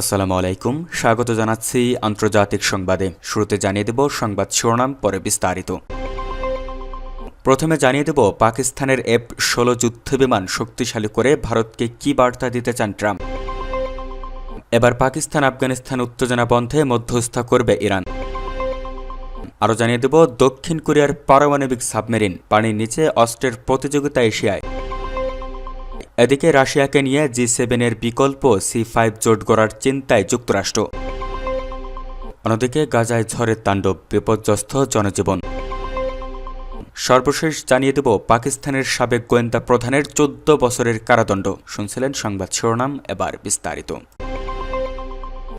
আসসালামু আলাইকুম। স্বাগত জানাচ্ছি আন্তর্জাতিক সংবাদে। শুরুতে জানিয়ে দেব সংবাদ শিরোনাম, পরে বিস্তারিত। প্রথমে জানিয়ে দেব পাকিস্তানের এফ ষোলো যুদ্ধবিমান শক্তিশালী করে ভারতকে কি বার্তা দিতে চান ট্রাম্প। এবার পাকিস্তান, আফগানিস্তান উত্তেজনা বন্ধে মধ্যস্থা করবে ইরান। আরও জানিয়ে দেব দক্ষিণ কোরিয়ার পারমাণবিক সাবমেরিন, পানির নিচে অস্ত্রের প্রতিযোগিতা এশিয়ায়। এদিকে রাশিয়াকে নিয়ে জি সেভেনের বিকল্প সি ফাইভ জোট গড়ার চিন্তায় যুক্তরাষ্ট্র। অন্যদিকে গাজায় ঝড়ের তাণ্ডব, বিপর্যস্ত জনজীবন। সর্বশেষ জানিয়ে দেব পাকিস্তানের সাবেক গোয়েন্দা প্রধানের চোদ্দ বছরের কারাদণ্ড। শুনছিলেন সংবাদ শিরোনাম এবার বিস্তারিত।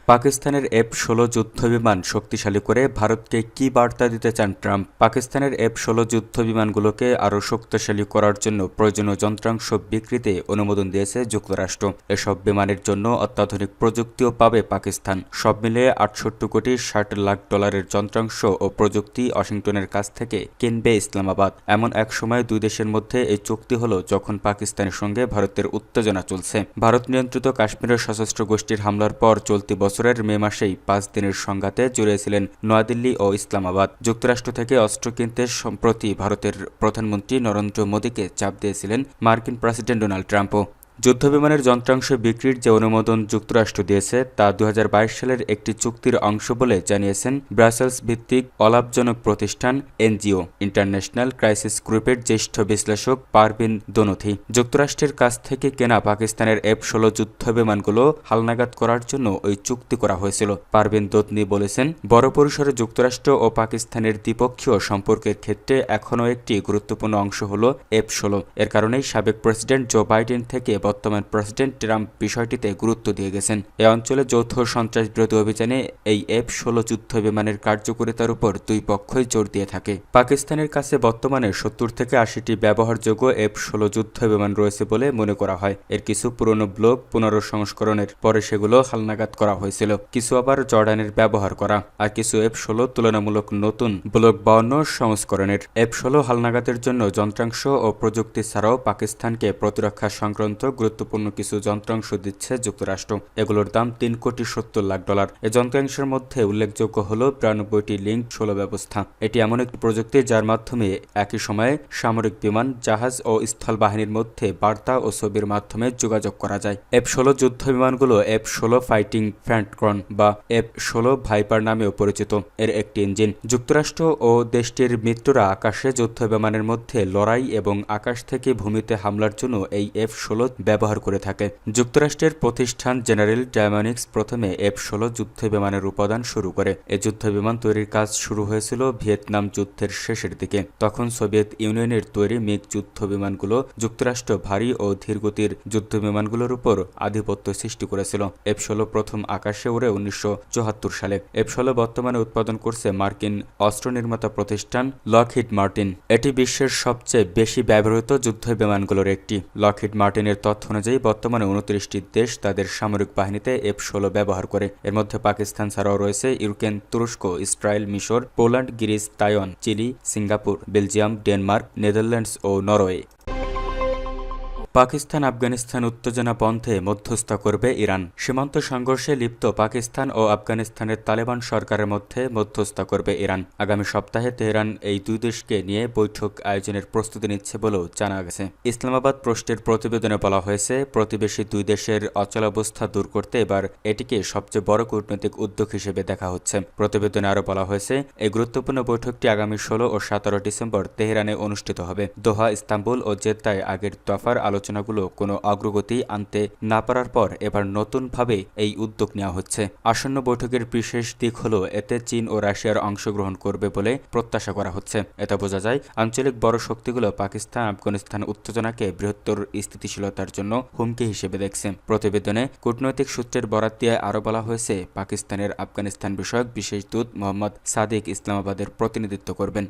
পাকিস্তানের এফ ষোলো যুদ্ধবিমান শক্তিশালী করে ভারতকে কি বার্তা দিতে চান ট্রাম্প? পাকিস্তানের এফ ষোলো যুদ্ধবিমানগুলোকে আরও শক্তিশালী করার জন্য প্রয়োজনীয় যন্ত্রাংশ বিক্রিতে অনুমোদন দিয়েছে যুক্তরাষ্ট্র। এসব বিমানের জন্য অত্যাধুনিক প্রযুক্তিও পাবে পাকিস্তান। সব মিলিয়ে আটষট্টি কোটি ষাট লাখ ডলারের যন্ত্রাংশ ও প্রযুক্তি ওয়াশিংটনের কাছ থেকে কিনবে ইসলামাবাদ। এমন এক সময় দুই দেশের মধ্যে এই চুক্তি হলো যখন পাকিস্তানের সঙ্গে ভারতের উত্তেজনা চলছে। ভারত নিয়ন্ত্রিত কাশ্মীরের সশস্ত্র গোষ্ঠীর হামলার পর চলতি বছর বছরের মে মাসেই পাঁচ দিনের সংঘাতে জড়িয়েছিলেন নয়াদিল্লি ও ইসলামাবাদ। যুক্তরাষ্ট্র থেকে অস্ত্র কিনতে সম্প্রতি ভারতের প্রধানমন্ত্রী নরেন্দ্র মোদীকে চাপ দিয়েছিলেন মার্কিন প্রেসিডেন্ট ডোনাল্ড ট্রাম্পও। যুদ্ধবিমানের যন্ত্রাংশ বিক্রির যে অনুমোদন যুক্তরাষ্ট্র দিয়েছে, তা দু হাজার বাইশ সালের একটি চুক্তির অংশ বলে জানিয়েছেন ব্রাসেলস ভিত্তিক অলাভজনক প্রতিষ্ঠান এনজিও ইন্টারন্যাশনাল ক্রাইসিস গ্রুপের জ্যেষ্ঠ বিশ্লেষক পারভিন দোনথি। যুক্তরাষ্ট্রের কাছ থেকে কেনা পাকিস্তানের এফ ষোলো যুদ্ধবিমানগুলো হালনাগাদ করার জন্য ওই চুক্তি করা হয়েছিল। পারভিন দোতনি বলেছেন, বড় পরিসরে যুক্তরাষ্ট্র ও পাকিস্তানের দ্বিপক্ষীয় সম্পর্কের ক্ষেত্রে এখনও একটি গুরুত্বপূর্ণ অংশ হল এফ ষোলো এর কারণেই সাবেক প্রেসিডেন্ট জো বাইডেন থেকে বর্তমান প্রেসিডেন্ট ট্রাম্প বিষয়টিতে গুরুত্ব দিয়ে গেছেন। এ অঞ্চলে যৌথ সন্ত্রাস বিরোধী অভিযানে এই এফ ষোলো যুদ্ধ বিমানের কার্যকরিতার উপর দুই পক্ষই জোর দিয়ে থাকে। পাকিস্তানের কাছে বর্তমানে সত্তর থেকে আশিটি ব্যবহারযোগ্য এফ ষোলো যুদ্ধ বিমান রয়েছে বলে মনে করা হয়। এর কিছু পুরনো ব্লক পুনর্সংস্করণের পরে সেগুলো হালনাগাদ করা হয়েছিল। কিছু আবার জর্ডানের ব্যবহার করা আর কিছু এফ ষোলো তুলনামূলক নতুন ব্লক বাউন্ন সংস্করণের। এফ ষোলো হালনাগাদের জন্য যন্ত্রাংশ ও প্রযুক্তি ছাড়াও পাকিস্তানকে প্রতিরক্ষা সংক্রান্ত গুরুত্বপূর্ণ কিছু যন্ত্রাংশ দিচ্ছে যুক্তরাষ্ট্র। এগুলোর দাম তিন কোটি সত্তর লাখ ডলার। এই যন্ত্রাংশের মধ্যে উল্লেখযোগ্য হল বিরানব্বইটি লিঙ্ক ষোলো ব্যবস্থা। এটি এমন একটি প্রযুক্তি যার মাধ্যমে একই সময়ে সামরিক বিমান, জাহাজ ও স্থল বাহিনীর মধ্যে বার্তা ও ছবির মাধ্যমে যোগাযোগ করা যায়। এফ ষোলো যুদ্ধ বিমানগুলো এফ ষোলো ফাইটিং ফ্যান্টক্রন বা এফ ষোলো ভাইপার নামেও পরিচিত। এর একটি ইঞ্জিন। যুক্তরাষ্ট্র ও দেশটির মিত্ররা আকাশে যুদ্ধ বিমানের মধ্যে লড়াই এবং আকাশ থেকে ভূমিতে হামলার জন্য এই এফ ষোলো ব্যবহার করে থাকে। যুক্তরাষ্ট্রের প্রতিষ্ঠান জেনারেল ডায়মনিক্স প্রথমে এফ ষোলো যুদ্ধ বিমানের উপাদান শুরু করে। এ যুদ্ধ বিমান তৈরির কাজ শুরু হয়েছিল ভিয়েতনাম যুদ্ধের শেষের দিকে। তখন সোভিয়েত ইউনিয়নের তৈরি মিগ যুদ্ধ বিমানগুলো যুক্তরাষ্ট্র ভারী ও ধীরগতির যুদ্ধ বিমানগুলোর উপর আধিপত্য সৃষ্টি করেছিল। এফ ষোলো প্রথম আকাশে উড়ে উনিশশো চুয়াত্তর সালে। এফ ষোলো বর্তমানে উৎপাদন করছে মার্কিন অস্ত্র নির্মাতা প্রতিষ্ঠান লকহিড মার্টিন। এটি বিশ্বের সবচেয়ে বেশি ব্যবহৃত যুদ্ধ বিমানগুলোর একটি। লকহিড মার্টিনের তথ্য অনুযায়ী বর্তমানে উনত্রিশটি দেশ তাদের সামরিক বাহিনীতে এফ ষোলো ব্যবহার করে। এর মধ্যে পাকিস্তান ছাড়াও রয়েছে ইউক্রেন তুরস্ক, ইসরায়েল, মিশর, Poland, Greece, Taiwan, Chile, Singapore, Belgium, Denmark, Netherlands ও নরওয়ে। পাকিস্তান, আফগানিস্তান উত্তেজনা বন্ধে মধ্যস্থ করবে ইরান। সীমান্ত সংঘর্ষে লিপ্ত পাকিস্তান ও আফগানিস্তানের তালেবান সরকারের মধ্যে মধ্যস্থ করবে ইরান। আগামী সপ্তাহে তেহরান এই দুই দেশকে নিয়ে বৈঠক আয়োজনের প্রস্তুতি নিচ্ছে বলেও জানা গেছে। ইসলামাবাদ পোস্টের প্রতিবেদনে বলা হয়েছে, প্রতিবেশী দুই দেশের অচলাবস্থা দূর করতে এবার এটিকে সবচেয়ে বড় কূটনৈতিক উদ্যোগ হিসেবে দেখা হচ্ছে। প্রতিবেদনে আরও বলা হয়েছে, এই গুরুত্বপূর্ণ বৈঠকটি আগামী ষোলো ও সতেরো ডিসেম্বর তেহরানে অনুষ্ঠিত হবে। দোহা, ইস্তাম্বুল ও জেদ্দায় আগের দফার আলোচনা আলোচনাগুলো কোনো অগ্রগতি আনতে না পারার পর এবার নতুনভাবে এই উদ্যোগ নেওয়া হচ্ছে। আসন্ন বৈঠকের বিশেষ দিক হল, এতে চীন ও রাশিয়ার অংশগ্রহণ করবে বলে প্রত্যাশা করা হচ্ছে। এটা বোঝা যায়, আঞ্চলিক বড় শক্তিগুলো পাকিস্তান, আফগানিস্তান উত্তেজনাকে বৃহত্তর স্থিতিশীলতার জন্য হুমকি হিসেবে দেখছে। প্রতিবেদনে কূটনৈতিক সূত্রের বরাত দিয়ে আরও বলা হয়েছে, পাকিস্তানের আফগানিস্তান বিষয়ক বিশেষ দূত মোহাম্মদ সাদিক ইসলামাবাদের প্রতিনিধিত্ব করবেন।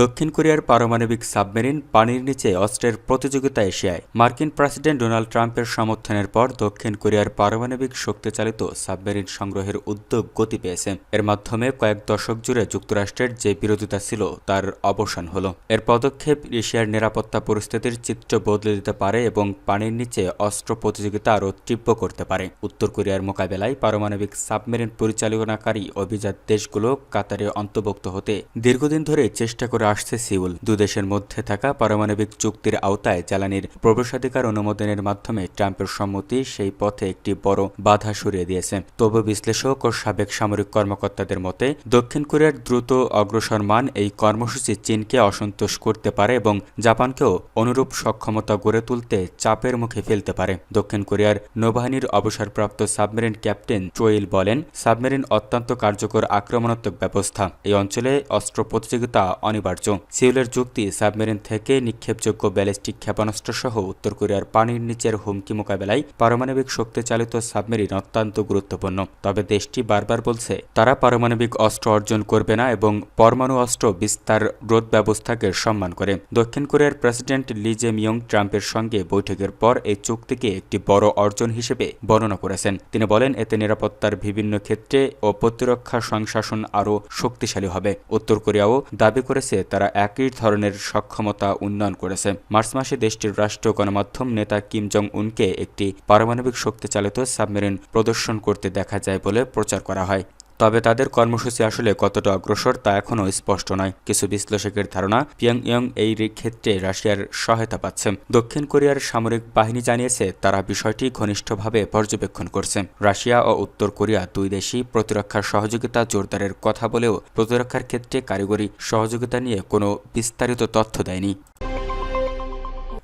দক্ষিণ কোরিয়ার পারমাণবিক সাবমেরিন পানির নিচে অস্ত্রের প্রতিযোগিতা এশিয়ায়। মার্কিন প্রেসিডেন্ট ডোনাল্ড ট্রাম্পের সমর্থনের পর দক্ষিণ কোরিয়ার পারমাণবিক শক্তিচালিত সাবমেরিন সংগ্রহের উদ্যোগ গতি পেয়েছে। এর মাধ্যমে কয়েক দশক জুড়ে যুক্তরাষ্ট্রের যে বিরোধিতা ছিল, তার অবসান হল। এর পদক্ষেপ এশিয়ার নিরাপত্তা পরিস্থিতির চিত্র বদলে দিতে পারে এবং পানির নিচে অস্ত্র প্রতিযোগিতা আরও তীব্র করতে পারে। উত্তর কোরিয়ার মোকাবেলায় পারমাণবিক সাবমেরিন পরিচালনাকারী অভিজাত দেশগুলো কাতারে অন্তর্ভুক্ত হতে দীর্ঘদিন ধরে চেষ্টা করে আসছে সিউল দুদেশের মধ্যে থাকা পারমাণবিক চুক্তির আওতায় জ্বালানির প্রবেশাধিকার অনুমোদনের মাধ্যমে ট্রাম্পের সম্মতি সেই পথে একটি বড় বাধা সরিয়ে দিয়েছে। তবু বিশ্লেষক ও সাবেক সামরিক কর্মকর্তাদের মতে, দক্ষিণ কোরিয়ার দ্রুত অগ্রসরমান এই কর্মসূচি চীনকে অসন্তোষ করতে পারে এবং জাপানকেও অনুরূপ সক্ষমতা গড়ে তুলতে চাপের মুখে ফেলতে পারে। দক্ষিণ কোরিয়ার নৌবাহিনীর অবসরপ্রাপ্ত সাবমেরিন ক্যাপ্টেন চোয়েল বলেন, সাবমেরিন অত্যন্ত কার্যকর আক্রমণাত্মক ব্যবস্থা। এই অঞ্চলে অস্ত্র প্রতিযোগিতা অনিবার্য। সিউলের যুক্তি, সাবমেরিন থেকে নিক্ষেপযোগ্য ব্যালিস্টিক ক্ষেপণাস্ত্র সহ উত্তর কোরিয়ার পানির নিচের হুমকি মোকাবেলায় পারমাণবিক শক্তি চালিত সাবমেরিন অত্যন্ত গুরুত্বপূর্ণ। তবে দেশটি বারবার বলছে, তারা পারমাণবিক অস্ত্র অর্জন করবে না এবং পরমাণু অস্ত্র বিস্তার রোধ ব্যবস্থাকে সম্মান করে। দক্ষিণ কোরিয়ার প্রেসিডেন্ট লি জে মিয়ং ট্রাম্পের সঙ্গে বৈঠকের পর এই চুক্তিকে একটি বড় অর্জন হিসেবে বর্ণনা করেছেন। তিনি বলেন, এতে নিরাপত্তার বিভিন্ন ক্ষেত্রে ও প্রতিরক্ষা সংশাসন আরও শক্তিশালী হবে। উত্তর কোরিয়াও দাবি করেছে তারা একই ধরনের সক্ষমতা উন্নয়ন করেছে। মার্চ মাসে দেশটির রাষ্ট্র গণমাধ্যম নেতা কিম জং উনকে একটি পারমাণবিক শক্তি চালিত সাবমেরিন প্রদর্শন করতে দেখা যায় বলে প্রচার করা হয়। তবে তাদের কর্মসূচি আসলে কতটা অগ্রসর তা এখনও স্পষ্ট নয়। কিছু বিশ্লেষকের ধারণা, পিয়ংইয়ং এই ক্ষেত্রে রাশিয়ার সহায়তা পাচ্ছে। দক্ষিণ কোরিয়ার সামরিক বাহিনী জানিয়েছে, তারা বিষয়টি ঘনিষ্ঠভাবে পর্যবেক্ষণ করছে। রাশিয়া ও উত্তর কোরিয়া দুই দেশই প্রতিরক্ষার সহযোগিতা জোরদারের কথা বলেও প্রতিরক্ষার ক্ষেত্রে কারিগরি সহযোগিতা নিয়ে কোনো বিস্তারিত তথ্য দেয়নি।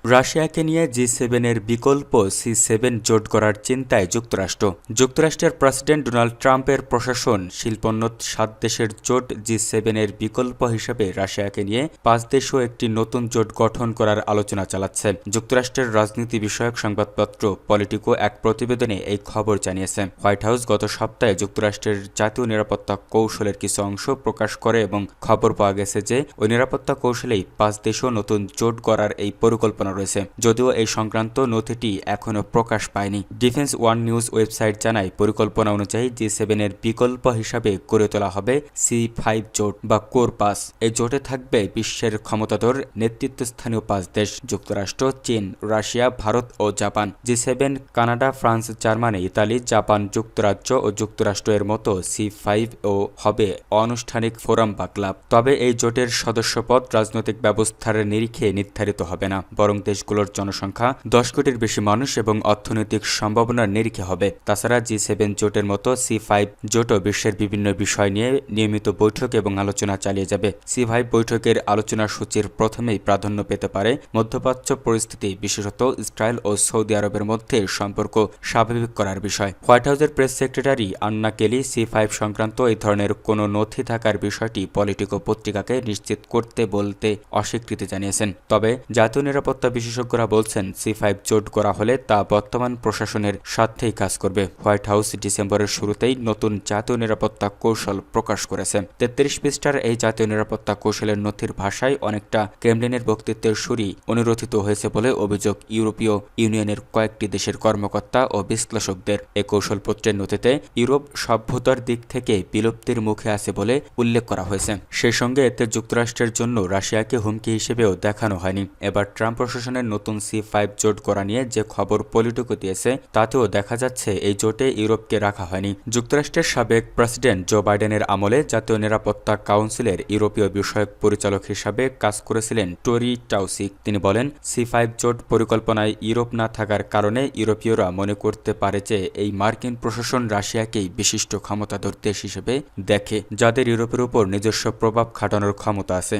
রাশিয়াকে নিয়ে জি সেভেনের বিকল্প সি সেভেন জোট করার চিন্তায় যুক্তরাষ্ট্র। যুক্তরাষ্ট্রের প্রেসিডেন্ট ডোনাল্ড ট্রাম্পের প্রশাসন শিল্পোন্নত সাত দেশের জোট জি সেভেনের বিকল্প হিসেবে রাশিয়াকে নিয়ে পাঁচ দেশও একটি নতুন জোট গঠন করার আলোচনা চালাচ্ছে। যুক্তরাষ্ট্রের রাজনীতি বিষয়ক সংবাদপত্র পলিটিকো এক প্রতিবেদনে এই খবর জানিয়েছে। হোয়াইট হাউস গত সপ্তাহে যুক্তরাষ্ট্রের জাতীয় নিরাপত্তা কৌশলের কিছু অংশ প্রকাশ করে এবং খবর পাওয়া গেছে যে, ওই নিরাপত্তা কৌশলেই পাঁচ দেশও নতুন জোট করার এই পরিকল্পনা রয়েছে। যদিও এই সংক্রান্ত নথিটি এখনও প্রকাশ পায়নি। ডিফেন্স ওয়ান নিউজ ওয়েবসাইট জানায়, পরিকল্পনা অনুযায়ী জি সেভেনের বিকল্প হিসাবে গড়ে তোলা হবে সি ফাইভ জোট বা কোর পাস। এই জোটে থাকবে বিশ্বের ক্ষমতাধর নেতৃত্বস্থানীয় পাঁচ দেশ, যুক্তরাষ্ট্র, চীন, রাশিয়া, ভারত ও Japan. G seven, Canada, France, Germany, Italy, Japan যুক্তরাজ্য ও যুক্তরাষ্ট্র এর মতো সি ফাইভ ও হবে অনানুষ্ঠানিক ফোরাম বা ক্লাব। তবে এই জোটের সদস্যপদ রাজনৈতিক ব্যবস্থার নিরিখে নির্ধারিত হবে না, বরং দেশগুলোর জনসংখ্যা দশ কোটির বেশি মানুষ এবং অর্থনৈতিক সম্ভাবনার নিরিখে হবে। তাছাড়া জি সেভেন জোটের মতো সি ফাইভ জোটও বিশ্বের বিভিন্ন বিষয় নিয়ে নিয়মিত বৈঠক এবং আলোচনা চালিয়ে যাবে। সি ফাইভ বৈঠকের আলোচনা সূচির প্রথমেই প্রাধান্য পেতে পারে মধ্যপ্রাচ্য পরিস্থিতি, বিশেষত ইসরায়েল ও সৌদি আরবের মধ্যে সম্পর্ক স্বাভাবিক করার বিষয়। হোয়াইট হাউসের প্রেস সেক্রেটারি আন্না কেলি সি ফাইভ সংক্রান্ত এই ধরনের কোনো নথি থাকার বিষয়টি পলিটিকো পত্রিকাকে নিশ্চিত করতে বলতে অস্বীকৃতি জানিয়েছেন। তবে জাতীয় নিরাপত্তা বিশেষজ্ঞরা বলছেন সি ফাইভ জোট করা হলে তা বর্তমান প্রশাসনের স্বার্থেই কাজ করবে। হোয়াইট হাউস ডিসেম্বরের শুরুতেই নতুন জাতীয় নিরাপত্তা কৌশল প্রকাশ করেছে। তেত্রিশ পৃষ্ঠার এই জাতীয় নিরাপত্তা কৌশলের নথির ভাষায় অনেকটা ক্রেমলিনের বক্তৃত্বের সুরই অনুরোধিত হয়েছে বলে অভিযোগ ইউরোপীয় ইউনিয়নের কয়েকটি দেশের কর্মকর্তা ও বিশ্লেষকদের। এ কৌশলপত্রের নথিতে ইউরোপ সভ্যতার দিক থেকে বিলুপ্তির মুখে আছে বলে উল্লেখ করা হয়েছে। সেই সঙ্গে এতে যুক্তরাষ্ট্রের জন্য রাশিয়াকে হুমকি হিসেবেও দেখানো হয়নি। এবার ট্রাম্প প্রশাসনের নতুন সি ফাইভ জোট করা নিয়ে যে খবর পলিটিকো দিয়েছে, তাতেও দেখা যাচ্ছে এই জোটে ইউরোপকে রাখা হয়নি। যুক্তরাষ্ট্রের সাবেক প্রেসিডেন্ট জো বাইডেনের আমলে জাতীয় নিরাপত্তা কাউন্সিলের ইউরোপীয় বিষয়ক পরিচালক হিসাবে কাজ করেছিলেন টোরি টাউসিক। তিনি বলেন সি ফাইভ জোট পরিকল্পনায় ইউরোপ না থাকার কারণে ইউরোপীয়রা মনে করতে পারে যে এই মার্কিন প্রশাসন রাশিয়াকেই বিশিষ্ট ক্ষমতাধর দেশ হিসেবে দেখে, যাদের ইউরোপের উপর নিজস্ব প্রভাব খাটানোর ক্ষমতা আছে।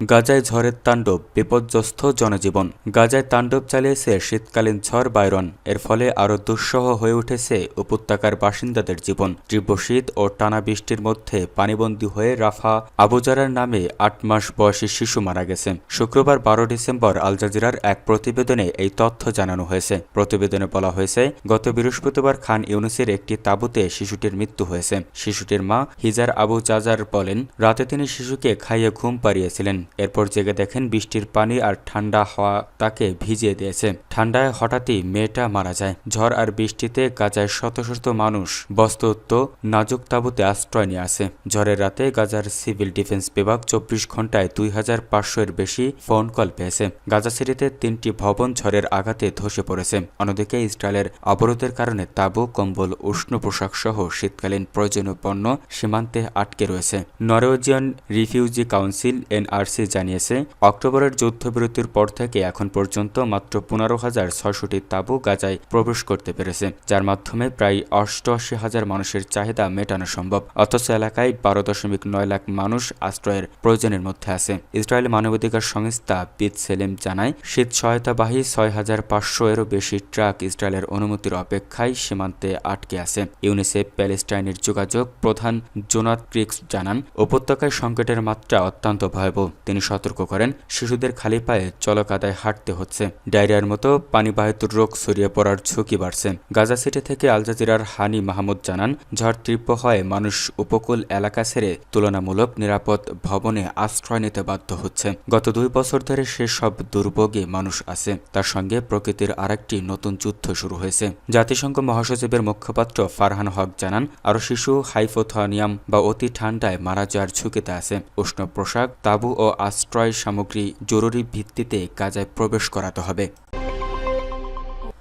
গাজায় ঝড়ের তাণ্ডব, বিপর্যস্ত জনজীবন। গাজায় তাণ্ডব চালিয়েছে শীতকালীন ঝড় বাইরন। এর ফলে আরও দুঃসহ হয়ে উঠেছে উপত্যকার বাসিন্দাদের জীবন। তীব্র শীত ও টানা বৃষ্টির মধ্যে পানিবন্দী হয়ে রাফা আবুজারার নামে আট মাস বয়সী শিশু মারা গেছে। শুক্রবার বারো ডিসেম্বর আল জাজিরার এক প্রতিবেদনে এই তথ্য জানানো হয়েছে। প্রতিবেদনে বলা হয়েছে, গত বৃহস্পতিবার খান ইউনুসের একটি তাঁবুতে শিশুটির মৃত্যু হয়েছে। শিশুটির মা হিজার আবু জাজার বলেন, রাতে তিনি শিশুকে খাইয়ে ঘুম পাড়িয়েছিলেন। এরপর জেগে দেখেন বৃষ্টির পানি আর ঠান্ডা হাওয়া তাকে ভিজিয়ে দিয়েছে। ঠান্ডায় হঠাৎই মেয়েটা মারা যায়। ঝড় আর বৃষ্টিতে গাজায় শত শত মানুষ বস্তুত নাজুক তাঁবুতে আশ্রয় নিয়ে আসে। ঝড়ের রাতে গাজার সিভিল ডিফেন্স বিভাগ চব্বিশ ঘন্টায় দুই হাজার পাঁচশো এর বেশি ফোন কল পেয়েছে। গাজা সিটিতে তিনটি ভবন ঝড়ের আঘাতে ধসে পড়েছে। অন্যদিকে ইসরায়েলের অবরোধের কারণে তাঁবু, কম্বল, উষ্ণ পোশাক সহ শীতকালীন প্রয়োজনীয় পণ্য সীমান্তে আটকে রয়েছে। নরওয়েজিয়ান রিফিউজি কাউন্সিল, এনআরসি জানিয়েছে, অক্টোবরের যুদ্ধবিরতির পর থেকে এখন পর্যন্ত মাত্র পনেরো হাজার ছয়শটি তাঁবু গাজায় প্রবেশ করতে পেরেছে, যার মাধ্যমে প্রায় অষ্টআশি হাজার মানুষের চাহিদা মেটানো সম্ভব। অথচ এলাকায় বারো দশমিক নয় লাখ মানুষ আশ্রয়ের প্রয়োজনের মধ্যে আছে। ইসরায়েল মানবাধিকার সংস্থা পিত সেলিম জানায়, শীত সহায়তাবাহী ছয় হাজার পাঁচশো এরও বেশি ট্রাক ইসরায়েলের অনুমতির অপেক্ষায় সীমান্তে আটকে আছে। ইউনিসেফ প্যালেস্টাইনের যোগাযোগ প্রধান জোনাথ ক্রিক্স জানান, উপত্যকায় সংকটের মাত্রা অত্যন্ত ভয়াবহ। তিনি সতর্ক করেন, শিশুদের খালি পায়ে চলকাদায় হাঁটতে হচ্ছে। ডায়রিয়ার মতো পানিবাহিত রোগ ছড়িয়ে পড়ার ঝুঁকি বাড়ছে। গাজা সিটি থেকে আল জাজিরার হানি মাহমুদ জানান, ঝড় তীব্র হয় মানুষ উপকূল এলাকা ছেড়ে তুলনামূলক নিরাপদ ভবনে আশ্রয় নিতে বাধ্য হচ্ছে। গত দুই বছর ধরে সেসব দুর্ভোগে মানুষ আছে। তার সঙ্গে প্রকৃতির আরেকটি নতুন যুদ্ধ শুরু হয়েছে। জাতিসংঘ মহাসচিবের মুখপাত্র ফারহান হক জানান, আরও শিশু, হাইপোথানিয়াম বা অতি ঠান্ডায় মারা যাওয়ার ঝুঁকিতে আছে। উষ্ণ পোশাক, তাঁবু ও আশ্রয় সামগ্রী জরুরি ভিত্তিতে গাজায় প্রবেশ করাতে হবে।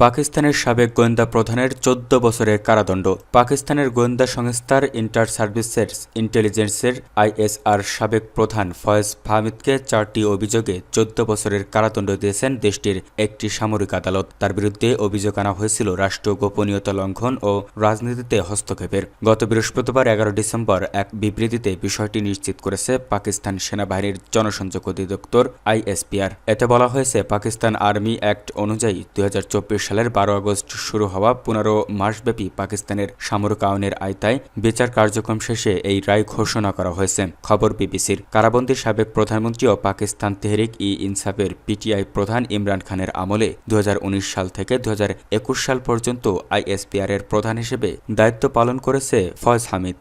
পাকিস্তানের সাবেক গোয়েন্দা প্রধানের চোদ্দ বছরের কারাদণ্ড। পাকিস্তানের গোয়েন্দা সংস্থার ইন্টার সার্ভিসেস ইন্টেলিজেন্সের আইএসআর সাবেক প্রধান ফয়েজ ফাহমিদকে চারটি অভিযোগে চোদ্দ বছরের কারাদণ্ড দিয়েছেন দেশটির একটি সামরিক আদালত। তার বিরুদ্ধে অভিযোগ আনা হয়েছিল রাষ্ট্রীয় গোপনীয়তা লঙ্ঘন ও রাজনীতিতে হস্তক্ষেপের। গত বৃহস্পতিবার এগারো ডিসেম্বর এক বিবৃতিতে বিষয়টি নিশ্চিত করেছে পাকিস্তান সেনাবাহিনীর জনসংযোগ অধিদপ্তর আইএসপিআর। এতে বলা হয়েছে, পাকিস্তান আর্মি অ্যাক্ট অনুযায়ী দু হাজার চব্বিশ সালের বারো আগস্ট শুরু হওয়া পনেরো মাসব্যাপী পাকিস্তানের সামরিক আইনের আয়তায় বিচার কার্যক্রম শেষে এই রায় ঘোষণা করা হয়েছে। খবর বিবিসির কারাবন্দী সাবেক প্রধানমন্ত্রী ও পাকিস্তান তেহরিক ই ইনসাফের পিটিআই প্রধান ইমরান খানের আমলে দু হাজার উনিশ সাল থেকে দুহাজার একুশ সাল পর্যন্ত আইএসপিআর এর প্রধান হিসেবে দায়িত্ব পালন করেছে ফয়জ হামিদ।